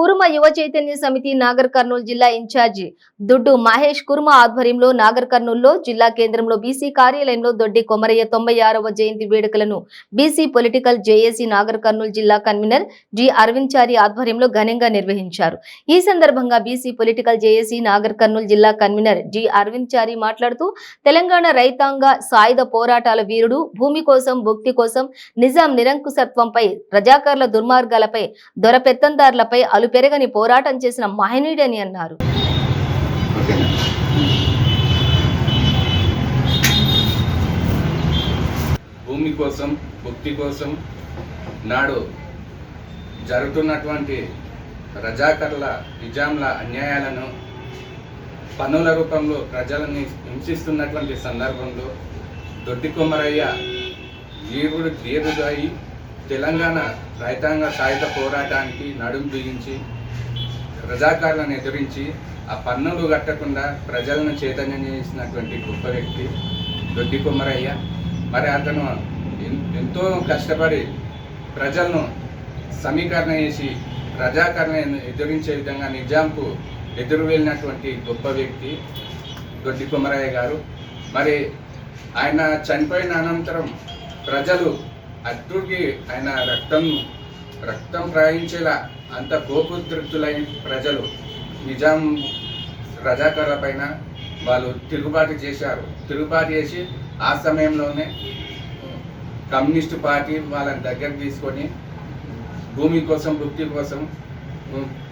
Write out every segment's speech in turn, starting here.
కురుమ యువ చైతన్య సమితి నాగర్ కర్నూలు జిల్లా ఇన్ఛార్జి దుడ్డు మహేష్ కురుమ ఆధ్వర్యంలో నాగర్ కర్నూలులో జిల్లా కేంద్రంలో బీసీ కార్యాలయంలో దొడ్డి కొమరయ్య తొంభై ఆరవ జయంతి వేడుకలను BC political JAC Nagar Kurnool జిల్లా కన్వీనర్ జి అరవింద్ చారి ఆధ్వర్యంలో ఘనంగా నిర్వహించారు. ఈ సందర్భంగా BC political JAC Nagar Kurnool జిల్లా కన్వీనర్ జి అరవింద్ చారి మాట్లాడుతూ తెలంగాణ రైతాంగ సాయుధ పోరాటాల వీరుడు భూమి కోసం భుక్తి కోసం నిజాం నిరంకుశత్వంపై రజాకార్ల దుర్మార్గాలపై దొర అలు పెరగని పోరాటం చేసిన మహనీయుడని అన్నారు. భూమి కోసం భక్తి కోసం నాడు జరుగుతున్నటువంటి రజాకర్ల నిజాంల అన్యాయాలను పన్నుల రూపంలో ప్రజలని హింసిస్తున్నటువంటి సందర్భంలో దొడ్డి కొమరయ్య జీవుడు ధీరుడై తెలంగాణ రైతాంగ సాయుధ పోరాటానికి నడుం బిగించి రజాకారులను ఎదిరించి ఆ పన్నులు కట్టకుండా ప్రజలను చైతన్యం చేసినటువంటి గొప్ప వ్యక్తి దొడ్డి కొమ్మరయ్య. మరి అతను ఎంతో కష్టపడి ప్రజలను సమీకరణ చేసి ప్రజాకరణ ఎదిరించే విధంగా నిజాంకు ఎదురు వెళ్ళినటువంటి గొప్ప వ్యక్తి దొడ్డి కొమరయ్య గారు. మరి ఆయన చనిపోయిన అనంతరం ప్రజలు అర్జునుడికి ఆయన రక్తం రక్తం ప్రవహించేలా అంత కోపోద్రిక్తులైన ప్రజలు నిజాం రజాకర్ల పైన వాళ్ళు తిరుగుబాటు చేశారు. తిరుగుబాటు చేసి ఆ సమయంలోనే కమ్యూనిస్టు పార్టీ వాళ్ళని దగ్గర తీసుకొని భూమి కోసం భుక్తి కోసం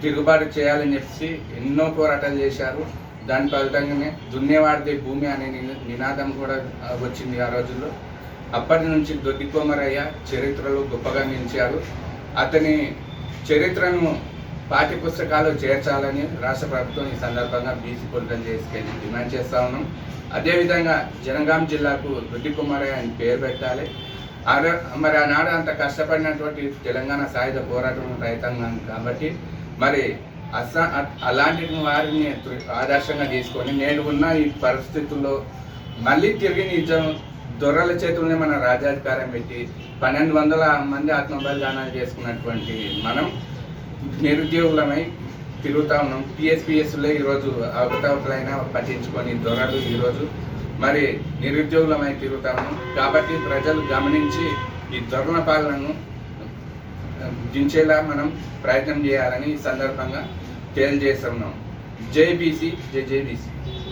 తిరుగుబాటు చేయాలని చెప్పి ఎన్నో పోరాటాలు చేశారు. దాని ఫలితంగానే దున్నేవాడితే భూమి అనే నినాదం కూడా వచ్చింది ఆ రోజుల్లో. అప్పటి నుంచి దొడ్డి కోమరయ్య చరిత్రలో గొప్పగా నిలిచాడు అతని చరిత్రను పాఠ్య పుస్తకాలు చేర్చాలని రాష్ట్ర ప్రభుత్వం ఈ సందర్భంగా బీసీ పొలికలు చేసుకెళ్ళి డిమాండ్ చేస్తా ఉన్నాం. అదేవిధంగా జనగాం జిల్లాకు దొడ్డి కుమారయ్య అని పేరు పెట్టాలి. మరి ఆనాడు అంత కష్టపడినటువంటి తెలంగాణ సాయుధ పోరాటం రైతాంగం కాబట్టి మరి అసా అలాంటి వారిని ఆదర్శంగా తీసుకొని నేను ఉన్న ఈ పరిస్థితుల్లో మళ్ళీ తిరిగి నిజం దొర్రల చేతుల్నే మన రాజాధికారం పెట్టి పన్నెండు వందల మంది ఆత్మబలి దానాలు చేసుకున్నటువంటి మనం నిరుద్యోగులమై తిరుగుతా ఉన్నాం. టీఎస్పీఎస్లో ఈరోజు అవకతవకలైనా పట్టించుకొని దొరలు ఈరోజు మరి నిరుద్యోగులమై తిరుగుతా ఉన్నాం. కాబట్టి ప్రజలు గమనించి ఈ దొరల పాలనను దించేలా మనం ప్రయత్నం చేయాలని ఈ సందర్భంగా తెలియజేస్తున్నాం. జై బీసీ జై జై బీసీ.